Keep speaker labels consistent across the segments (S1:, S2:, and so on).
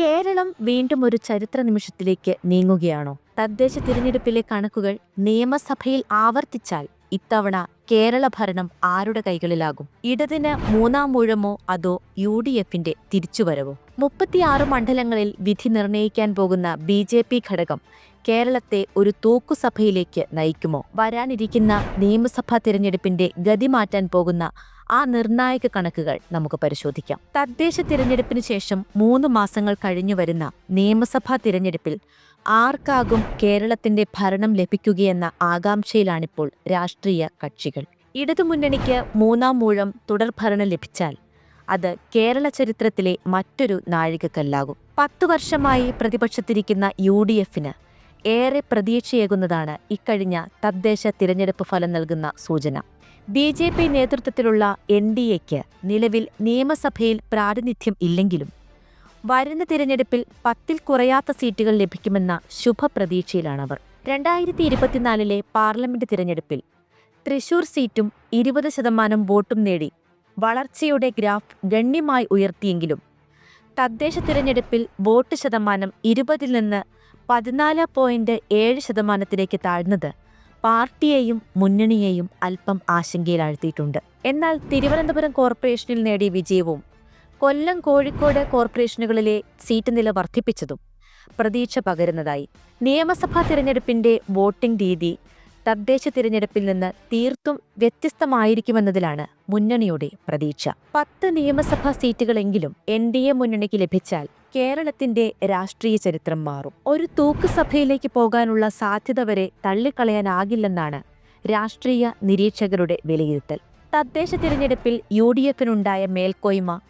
S1: കേരളം വീണ്ടും ഒരു ചരിത്ര നിമിഷത്തിലേക്ക് നീങ്ങുകയാണോ? തദ്ദേശ തിരഞ്ഞെടുപ്പിലെ കണക്കുകൾ നിയമസഭയിൽ ആവർത്തിച്ചാൽ ഇത്തവണ കേരള ഭരണം ആരുടെ കൈകളിലാകും? ഇടതിന് മൂന്നാം മൂഴമോ അതോ യു ഡി എഫിന്റെ തിരിച്ചുവരവോ? മുപ്പത്തിയാറ് മണ്ഡലങ്ങളിൽ വിധി നിർണയിക്കാൻ പോകുന്ന ബി ജെ പി ഘടകം കേരളത്തെ ഒരു തൂക്കുസഭയിലേക്ക് നയിക്കുമോ? വരാനിരിക്കുന്ന നിയമസഭാ തിരഞ്ഞെടുപ്പിന്റെ ഗതി മാറ്റാൻ പോകുന്ന ആ നിർണായക കണക്കുകൾ നമുക്ക് പരിശോധിക്കാം. തദ്ദേശ തിരഞ്ഞെടുപ്പിന് ശേഷം മൂന്ന് മാസങ്ങൾ കഴിഞ്ഞു വരുന്ന നിയമസഭാ തിരഞ്ഞെടുപ്പിൽ ആർക്കാകും കേരളത്തിന്റെ ഭരണം ലഭിക്കുകയെന്ന ആകാംക്ഷയിലാണിപ്പോൾ രാഷ്ട്രീയ കക്ഷികൾ. ഇടതുമുന്നണിക്ക് മൂന്നാം മൂഴം തുടർഭരണം ലഭിച്ചാൽ അത് കേരള ചരിത്രത്തിലെ മറ്റൊരു നാഴികക്കല്ലാകും. പത്തു വർഷമായി പ്രതിപക്ഷത്തിരിക്കുന്ന യു ഡി എഫിന് ഏറെ പ്രതീക്ഷയേകുന്നതാണ് ഇക്കഴിഞ്ഞ തദ്ദേശ തിരഞ്ഞെടുപ്പ് ഫലം നൽകുന്ന സൂചന. ബി ജെ പി നേതൃത്വത്തിലുള്ള എൻ ഡി എക്ക് നിലവിൽ നിയമസഭയിൽ പ്രാതിനിധ്യം ഇല്ലെങ്കിലും വരുന്ന തിരഞ്ഞെടുപ്പിൽ പത്തിൽ കുറയാത്ത സീറ്റുകൾ ലഭിക്കുമെന്ന ശുഭപ്രതീക്ഷയിലാണവർ. രണ്ടായിരത്തി ഇരുപത്തിനാലിലെ പാർലമെന്റ് തിരഞ്ഞെടുപ്പിൽ തൃശൂർ സീറ്റും ഇരുപത് ശതമാനം വോട്ടും നേടി വളർച്ചയുടെ ഗ്രാഫ് ഗണ്യമായി ഉയർത്തിയെങ്കിലും തദ്ദേശ തിരഞ്ഞെടുപ്പിൽ വോട്ട് ശതമാനം ഇരുപതിൽ നിന്ന് പതിനാല് പോയിന്റ് ഏഴ് ശതമാനത്തിലേക്ക് താഴ്ന്നത് പാർട്ടിയെയും മുന്നണിയെയും അല്പം ആശങ്കയിലാഴ്ത്തിയിട്ടുണ്ട്. എന്നാൽ തിരുവനന്തപുരം കോർപ്പറേഷനിൽ നേടിയ വിജയവും കൊല്ലം കോഴിക്കോട് കോർപ്പറേഷനുകളിലെ സീറ്റ് നില വർദ്ധിപ്പിച്ചതും പ്രതീക്ഷ പകരുന്നതായി നിയമസഭാ തിരഞ്ഞെടുപ്പിന്റെ വോട്ടിംഗ് രീതി തദ്ദേശ തിരഞ്ഞെടുപ്പിൽ നിന്ന് തീർത്തും വ്യത്യസ്തമായിരിക്കുമെന്നതിലാണ് മുന്നണിയുടെ പ്രതീക്ഷ. പത്ത് നിയമസഭാ സീറ്റുകളെങ്കിലും എൻ ഡി എ മുന്നണിക്ക് ലഭിച്ചാൽ കേരളത്തിന്റെ രാഷ്ട്രീയ ചരിത്രം മാറും. ഒരു തൂക്ക് സഭയിലേക്ക് പോകാനുള്ള സാധ്യത വരെ തള്ളിക്കളയാനാകില്ലെന്നാണ് രാഷ്ട്രീയ നിരീക്ഷകരുടെ വിലയിരുത്തൽ. തദ്ദേശ തിരഞ്ഞെടുപ്പിൽ യു ഡി എഫിനുണ്ടായ മേൽക്കോയ്മ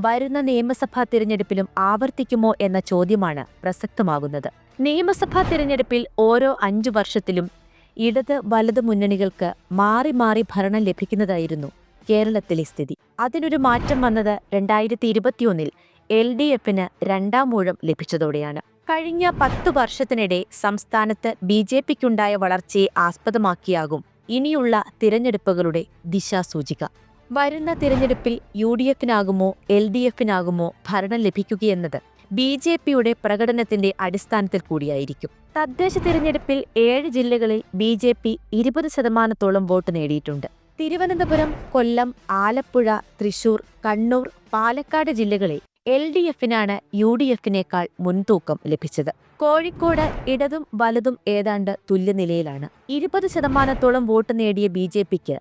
S1: വരുന്ന നിയമസഭാ തിരഞ്ഞെടുപ്പിലും ആവർത്തിക്കുമോ എന്ന ചോദ്യമാണ് പ്രസക്തമാകുന്നത്. നിയമസഭാ തിരഞ്ഞെടുപ്പിൽ ഓരോ അഞ്ചു വർഷത്തിലും ഇടത് വലത് മുന്നണികൾക്ക് മാറി മാറി ഭരണം ലഭിക്കുന്നതായിരുന്നു കേരളത്തിലെ സ്ഥിതി. അതിനൊരു മാറ്റം വന്നത് രണ്ടായിരത്തി ഇരുപത്തിയൊന്നിൽ എൽ ഡി എഫിന് രണ്ടാം മൂഴം ലഭിച്ചതോടെയാണ്. കഴിഞ്ഞ പത്തു വർഷത്തിനിടെ സംസ്ഥാനത്ത് ബി ജെ പിക്കുണ്ടായ വളർച്ചയെ ആസ്പദമാക്കിയാകും ഇനിയുള്ള തിരഞ്ഞെടുപ്പുകളുടെ ദിശാസൂചിക. വരുന്ന തിരഞ്ഞെടുപ്പിൽ യു ഡി എഫിനാകുമോ എൽ ഡി എഫിനാകുമോ ഭരണം ലഭിക്കുകയെന്നത്? ബി ജെ പിയുടെ പ്രകടനത്തിന്റെ അടിസ്ഥാനത്തിൽ കൂടിയായിരിക്കും. തദ്ദേശ തിരഞ്ഞെടുപ്പിൽ ഏഴ് ജില്ലകളിൽ ബി ജെ പി ഇരുപത് ശതമാനത്തോളം വോട്ട് നേടിയിട്ടുണ്ട്. തിരുവനന്തപുരം കൊല്ലം ആലപ്പുഴ തൃശൂർ കണ്ണൂർ പാലക്കാട് ജില്ലകളിൽ എൽ ഡി എഫിനാണ് യു ഡി എഫിനേക്കാൾ മുൻതൂക്കം ലഭിച്ചത്. കോഴിക്കോട് ഇടതും വലതും ഏതാണ്ട് തുല്യനിലയിലാണ്. ഇരുപത് ശതമാനത്തോളം വോട്ട് നേടിയ ബി ജെ പിക്ക്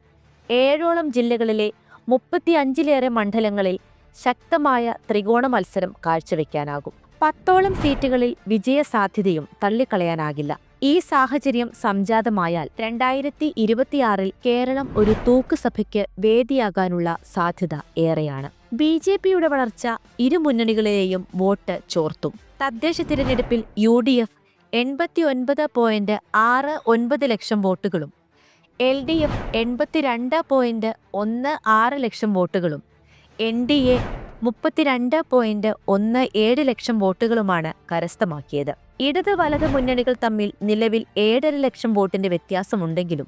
S1: ഏഴോളം ജില്ലകളിലെ മുപ്പത്തിയഞ്ചിലേറെ മണ്ഡലങ്ങളിൽ ശക്തമായ ത്രികോണ മത്സരം കാഴ്ചവെക്കാനാകും. പത്തോളം സീറ്റുകളിൽ വിജയസാധ്യതയും തള്ളിക്കളയാനാകില്ല. ഈ സാഹചര്യം സംജാതമായാൽ രണ്ടായിരത്തി ഇരുപത്തിയാറിൽ കേരളം ഒരു തൂക്കുസഭയ്ക്ക് വേദിയാകാനുള്ള സാധ്യത ഏറെയാണ്. ബി ജെ പിയുടെ വളർച്ച ഇരുമുന്നണികളിലെയും വോട്ട് ചോർത്തും. തദ്ദേശ തിരഞ്ഞെടുപ്പിൽ യു ഡി എഫ് എൺപത്തി ഒൻപത് പോയിന്റ് ആറ് ഒൻപത് ലക്ഷം വോട്ടുകളും എൽ ഡി എഫ് എൺപത്തിരണ്ട് പോയിന്റ് ഒന്ന് ആറ് ലക്ഷം വോട്ടുകളും എൻ ഡി എ മുപ്പത്തിരണ്ട് പോയിന്റ് ഒന്ന് ഏഴ് ലക്ഷം വോട്ടുകളുമാണ് കരസ്ഥമാക്കിയത്. ഇടത് വലത് മുന്നണികൾ തമ്മിൽ നിലവിൽ ഏഴര ലക്ഷം വോട്ടിന്റെ വ്യത്യാസമുണ്ടെങ്കിലും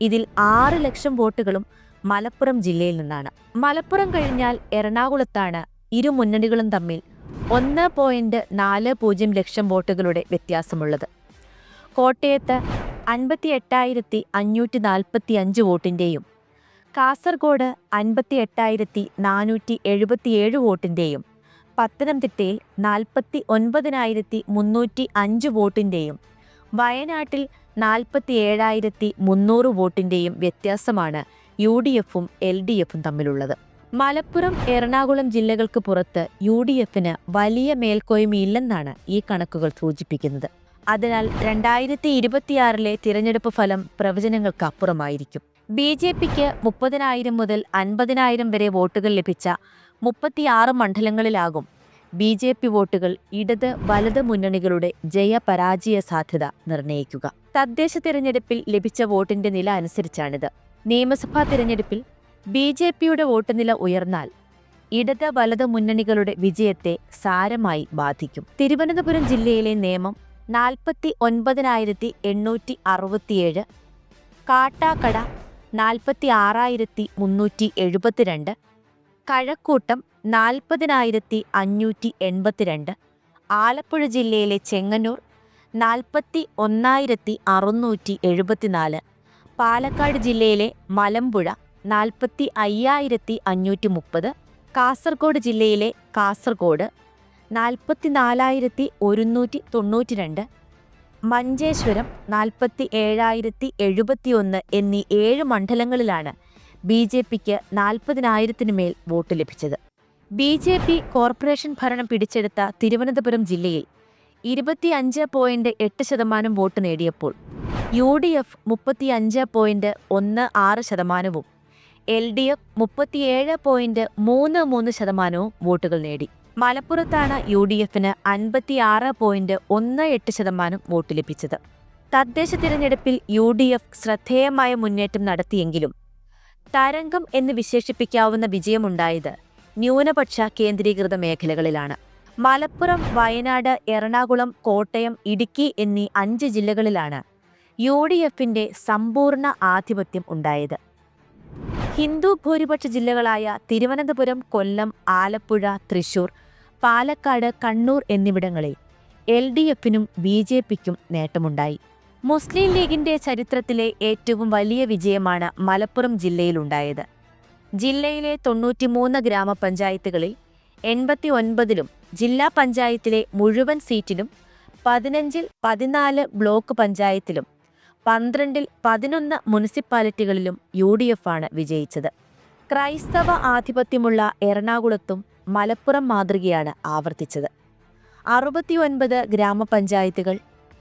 S1: ഇതിൽ ആറ് ലക്ഷം വോട്ടുകളും മലപ്പുറം ജില്ലയിൽ നിന്നാണ്. മലപ്പുറം കഴിഞ്ഞാൽ എറണാകുളത്താണ് ഇരു മുന്നണികളും തമ്മിൽ ഒന്ന് പോയിന്റ് നാല് പൂജ്യം ലക്ഷം വോട്ടുകളുടെ വ്യത്യാസമുള്ളത്. കോട്ടയത്ത് അൻപത്തി എട്ടായിരത്തി അഞ്ഞൂറ്റി നാൽപ്പത്തി അഞ്ച് വോട്ടിന്റെയും കാസർഗോഡ് അൻപത്തി എട്ടായിരത്തി നാനൂറ്റി എഴുപത്തിയേഴ് വോട്ടിന്റെയും പത്തനംതിട്ടയിൽ നാൽപ്പത്തി ഒൻപതിനായിരത്തി മുന്നൂറ്റി അഞ്ച് വോട്ടിന്റെയും വയനാട്ടിൽ നാൽപ്പത്തി ഏഴായിരത്തി മുന്നൂറ് വോട്ടിന്റെയും വ്യത്യാസമാണ് യു ഡി എഫും എൽ ഡി എഫും തമ്മിലുള്ളത്. മലപ്പുറം എറണാകുളം ജില്ലകൾക്ക് പുറത്ത് യു ഡി എഫിന് വലിയ മേൽക്കോയ്മയില്ലെന്നാണ് ഈ കണക്കുകൾ സൂചിപ്പിക്കുന്നത്. അതിനാൽ രണ്ടായിരത്തി ഇരുപത്തിയാറിലെ തിരഞ്ഞെടുപ്പ് ഫലം പ്രവചനങ്ങൾക്കപ്പുറമായിരിക്കും. ബി ജെ പിക്ക് മുപ്പതിനായിരം മുതൽ അൻപതിനായിരം വരെ വോട്ടുകൾ ലഭിച്ച മുപ്പത്തിയാറ് മണ്ഡലങ്ങളിലാകും ബി ജെ പി വോട്ടുകൾ ഇടത് വലത് മുന്നണികളുടെ ജയപരാജയ സാധ്യത നിർണയിക്കുക തദ്ദേശ തിരഞ്ഞെടുപ്പിൽ ലഭിച്ച വോട്ടിന്റെ നില അനുസരിച്ചാണിത്. നിയമസഭാ തിരഞ്ഞെടുപ്പിൽ ബി ജെ പിയുടെ വോട്ട് നില ഉയർന്നാൽ ഇടത് വലത് മുന്നണികളുടെ വിജയത്തെ സാരമായി ബാധിക്കും. തിരുവനന്തപുരം ജില്ലയിലെ നിയമം നാൽപ്പത്തി ഒൻപതിനായിരത്തി എണ്ണൂറ്റി അറുപത്തിയേഴ് കാട്ടാക്കട നാൽപ്പത്തി ആറായിരത്തി മുന്നൂറ്റി എഴുപത്തിരണ്ട് കഴക്കൂട്ടം നാൽപ്പതിനായിരത്തി അഞ്ഞൂറ്റി എൺപത്തിരണ്ട് ആലപ്പുഴ ജില്ലയിലെ ചെങ്ങന്നൂർ നാൽപ്പത്തി ഒന്നായിരത്തി അറുന്നൂറ്റി എഴുപത്തിനാല് പാലക്കാട് ജില്ലയിലെ മലമ്പുഴ നാൽപ്പത്തി അയ്യായിരത്തി അഞ്ഞൂറ്റി മുപ്പത് കാസർഗോഡ് ജില്ലയിലെ കാസർഗോഡ് നാൽപ്പത്തി നാലായിരത്തി ഒരുന്നൂറ്റി തൊണ്ണൂറ്റി രണ്ട് മഞ്ചേശ്വരം നാൽപ്പത്തി ഏഴായിരത്തി എഴുപത്തിയൊന്ന് എന്നീ ഏഴ് മണ്ഡലങ്ങളിലാണ് ബി ജെ പിക്ക് നാൽപ്പതിനായിരത്തിന് മേൽ വോട്ട് ലഭിച്ചത്. ബി ജെ പി കോർപ്പറേഷൻ ഭരണം പിടിച്ചെടുത്ത തിരുവനന്തപുരം ജില്ലയിൽ ഇരുപത്തിയഞ്ച് പോയിന്റ് എട്ട് ശതമാനം വോട്ട് നേടിയപ്പോൾ യു ഡി എഫ് മുപ്പത്തിയഞ്ച് പോയിന്റ് ഒന്ന് ആറ് ശതമാനവും എൽ ഡി എഫ് മുപ്പത്തിയേഴ് പോയിന്റ് മൂന്ന് മൂന്ന് ശതമാനവും വോട്ടുകൾ നേടി. മലപ്പുറത്താണ് യു ഡി എഫിന് അൻപത്തിയാറ് പോയിന്റ് ഒന്ന് എട്ട് ശതമാനം വോട്ട് ലഭിച്ചത്. തദ്ദേശ തിരഞ്ഞെടുപ്പിൽ യു ഡി എഫ് ശ്രദ്ധേയമായ മുന്നേറ്റം നടത്തിയെങ്കിലും തരംഗം എന്ന് വിശേഷിപ്പിക്കാവുന്ന വിജയമുണ്ടായത് ന്യൂനപക്ഷ കേന്ദ്രീകൃത മേഖലകളിലാണ്. മലപ്പുറം വയനാട് എറണാകുളം കോട്ടയം ഇടുക്കി എന്നീ അഞ്ച് ജില്ലകളിലാണ് യു ഡി എഫിന്റെ സമ്പൂർണ ആധിപത്യം ഉണ്ടായത്. ഹിന്ദു ഭൂരിപക്ഷ ജില്ലകളായ തിരുവനന്തപുരം കൊല്ലം ആലപ്പുഴ തൃശൂർ പാലക്കാട് കണ്ണൂർ എന്നിവിടങ്ങളിൽ എൽ ഡി എഫിനും ബി ജെ പിക്കും നേട്ടമുണ്ടായി. മുസ്ലിം ലീഗിന്റെ ചരിത്രത്തിലെ ഏറ്റവും വലിയ വിജയമാണ് മലപ്പുറം ജില്ലയിലുണ്ടായത്. ജില്ലയിലെ തൊണ്ണൂറ്റിമൂന്ന് ഗ്രാമപഞ്ചായത്തുകളിൽ എൺപത്തി ഒൻപതിലും ജില്ലാ പഞ്ചായത്തിലെ മുഴുവൻ സീറ്റിലും പതിനഞ്ചിൽ പതിനാല് ബ്ലോക്ക് പഞ്ചായത്തിലും പന്ത്രണ്ടിൽ പതിനൊന്ന് മുനിസിപ്പാലിറ്റികളിലും യു ഡി എഫ് ആണ് വിജയിച്ചത്. ക്രൈസ്തവ ആധിപത്യമുള്ള എറണാകുളത്തും മലപ്പുറം മാതൃകയാണ് ആവർത്തിച്ചത്. അറുപത്തിയൊൻപത് ഗ്രാമപഞ്ചായത്തുകൾ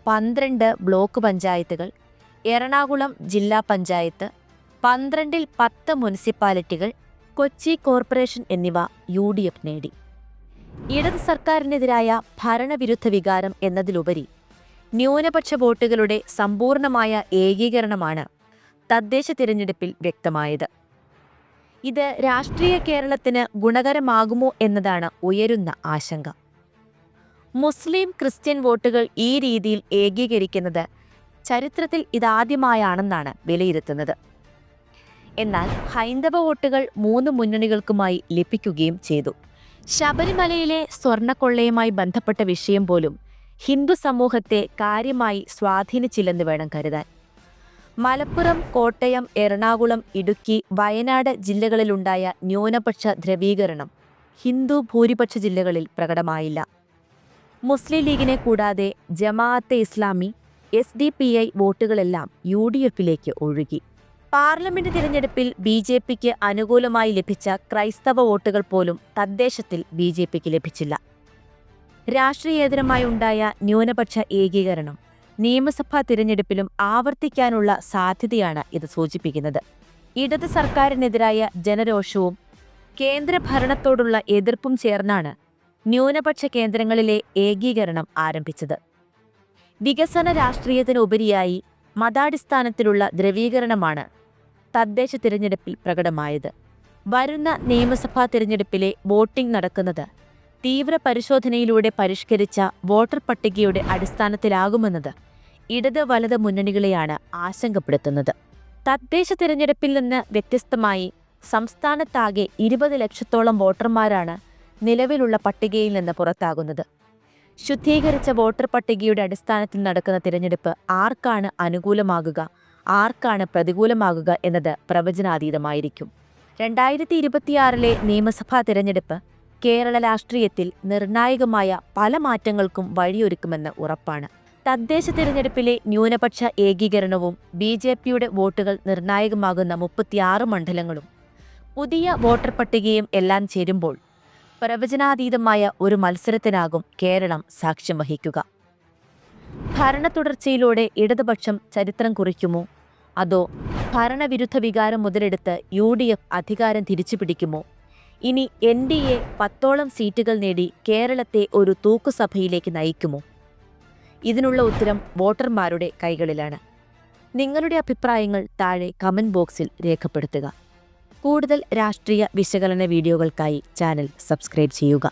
S1: പന്ത്രണ്ട് ബ്ലോക്ക് പഞ്ചായത്തുകൾ എറണാകുളം ജില്ലാ പഞ്ചായത്ത് പന്ത്രണ്ടിൽ പത്ത് മുനിസിപ്പാലിറ്റികൾ കൊച്ചി കോർപ്പറേഷൻ എന്നിവ യു ഡി എഫ് നേടി. ഇടത് സർക്കാരിനെതിരായ ഭരണവിരുദ്ധ വികാരം എന്നതിലുപരി ന്യൂനപക്ഷ വോട്ടുകളുടെ സമ്പൂർണമായ ഏകീകരണമാണ് തദ്ദേശ തിരഞ്ഞെടുപ്പിൽ വ്യക്തമായത്. ഇത് രാഷ്ട്രീയ കേരളത്തിന് ഗുണകരമാകുമോ എന്നതാണ് ഉയരുന്ന ആശങ്ക. മുസ്ലിം ക്രിസ്ത്യൻ വോട്ടുകൾ ഈ രീതിയിൽ ഏകീകരിക്കുന്നത് ചരിത്രത്തിൽ ഇതാദ്യമായാണെന്നാണ് വിലയിരുത്തുന്നത്. എന്നാൽ ഹൈന്ദവ വോട്ടുകൾ മൂന്ന് മുന്നണികൾക്കുമായി ലഭിക്കുകയും ചെയ്തു. ശബരിമലയിലെ സ്വർണക്കൊള്ളയുമായി ബന്ധപ്പെട്ട വിഷയം പോലും ഹിന്ദു സമൂഹത്തെ കാര്യമായി സ്വാധീനിച്ചില്ലെന്ന് വേണം കരുതാൻ. മലപ്പുറം കോട്ടയം എറണാകുളം ഇടുക്കി വയനാട് ജില്ലകളിലുണ്ടായ ന്യൂനപക്ഷ ദ്രവീകരണം ഹിന്ദു ഭൂരിപക്ഷ ജില്ലകളിൽ പ്രകടമായില്ല. മുസ്ലിം ലീഗിനെ കൂടാതെ Jamaate Islami S D P I വോട്ടുകളെല്ലാം U D എഫിലേക്ക് ഒഴുകി. പാർലമെന്റ് തിരഞ്ഞെടുപ്പിൽ ബി ജെ പിക്ക് അനുകൂലമായി ലഭിച്ച ക്രൈസ്തവ വോട്ടുകൾ പോലും തദ്ദേശത്തിൽ ബി ജെ പിക്ക് ലഭിച്ചില്ല. രാഷ്ട്രീയേതരമായി ഉണ്ടായ ന്യൂനപക്ഷ ഏകീകരണം നിയമസഭാ തിരഞ്ഞെടുപ്പിലും ആവർത്തിക്കാനുള്ള സാധ്യതയാണ് ഇത് സൂചിപ്പിക്കുന്നത്. ഇടത് സർക്കാരിനെതിരായ ജനരോഷവും കേന്ദ്ര ഭരണത്തോടുള്ള എതിർപ്പും ചേർന്നാണ് ന്യൂനപക്ഷ കേന്ദ്രങ്ങളിലെ ഏകീകരണം ആരംഭിച്ചത്. വികസന രാഷ്ട്രീയത്തിനുപരിയായി മതാടിസ്ഥാനത്തിലുള്ള ദ്രവീകരണമാണ് തദ്ദേശ തിരഞ്ഞെടുപ്പിൽ പ്രകടമായത്. വരുന്ന നിയമസഭാ തിരഞ്ഞെടുപ്പിലെ വോട്ടിംഗ് നടക്കുന്നത് തീവ്ര പരിശോധനയിലൂടെ പരിഷ്കരിച്ച വോട്ടർ പട്ടികയുടെ അടിസ്ഥാനത്തിലാകുമെന്നത് ഇടത് വലത് മുന്നണികളെയാണ് ആശങ്കപ്പെടുത്തുന്നത്. തദ്ദേശ തിരഞ്ഞെടുപ്പിൽ നിന്ന് വ്യത്യസ്തമായി സംസ്ഥാനത്താകെ ഇരുപത് ലക്ഷത്തോളം വോട്ടർമാരാണ് നിലവിലുള്ള പട്ടികയിൽ നിന്ന് പുറത്താകുന്നത്. ശുദ്ധീകരിച്ച വോട്ടർ പട്ടികയുടെ അടിസ്ഥാനത്തിൽ നടക്കുന്ന തിരഞ്ഞെടുപ്പ് ആർക്കാണ് അനുകൂലമാകുക ആർക്കാണ് പ്രതികൂലമാകുക എന്നത് പ്രവചനാതീതമായിരിക്കും. രണ്ടായിരത്തി ഇരുപത്തിയാറിലെ നിയമസഭാ തിരഞ്ഞെടുപ്പ് കേരള രാഷ്ട്രീയത്തിൽ നിർണായകമായ പല മാറ്റങ്ങൾക്കും വഴിയൊരുക്കുമെന്ന് ഉറപ്പാണ്. തദ്ദേശ തിരഞ്ഞെടുപ്പിലെ ന്യൂനപക്ഷ ഏകീകരണവും ബി ജെ പിയുടെ വോട്ടുകൾ നിർണായകമാകുന്ന മുപ്പത്തിയാറ് മണ്ഡലങ്ങളും പുതിയ വോട്ടർ പട്ടികയും എല്ലാം ചേരുമ്പോൾ പ്രവചനാതീതമായ ഒരു മത്സരത്തിനാകും കേരളം സാക്ഷ്യം വഹിക്കുക. ഭരണ തുടർച്ചയിലൂടെ ഇടതുപക്ഷം ചരിത്രം കുറിക്കുമോ? അതോ ഭരണവിരുദ്ധ വികാരം മുതലെടുത്ത് യു ഡി എഫ് അധികാരം തിരിച്ചുപിടിക്കുമോ? ഇനി എൻ ഡി എ പത്തോളം സീറ്റുകൾ നേടി കേരളത്തെ ഒരു തൂക്കുസഭയിലേക്ക് നയിക്കുമോ? ഇതിനുള്ള ഉത്തരം വോട്ടർമാരുടെ കൈകളിലാണ്. നിങ്ങളുടെ അഭിപ്രായങ്ങൾ താഴെ കമന്റ് ബോക്സിൽ രേഖപ്പെടുത്തുക. കൂടുതൽ രാഷ്ട്രീയ വിശകലന വീഡിയോകൾക്കായി ചാനൽ സബ്സ്ക്രൈബ് ചെയ്യുക.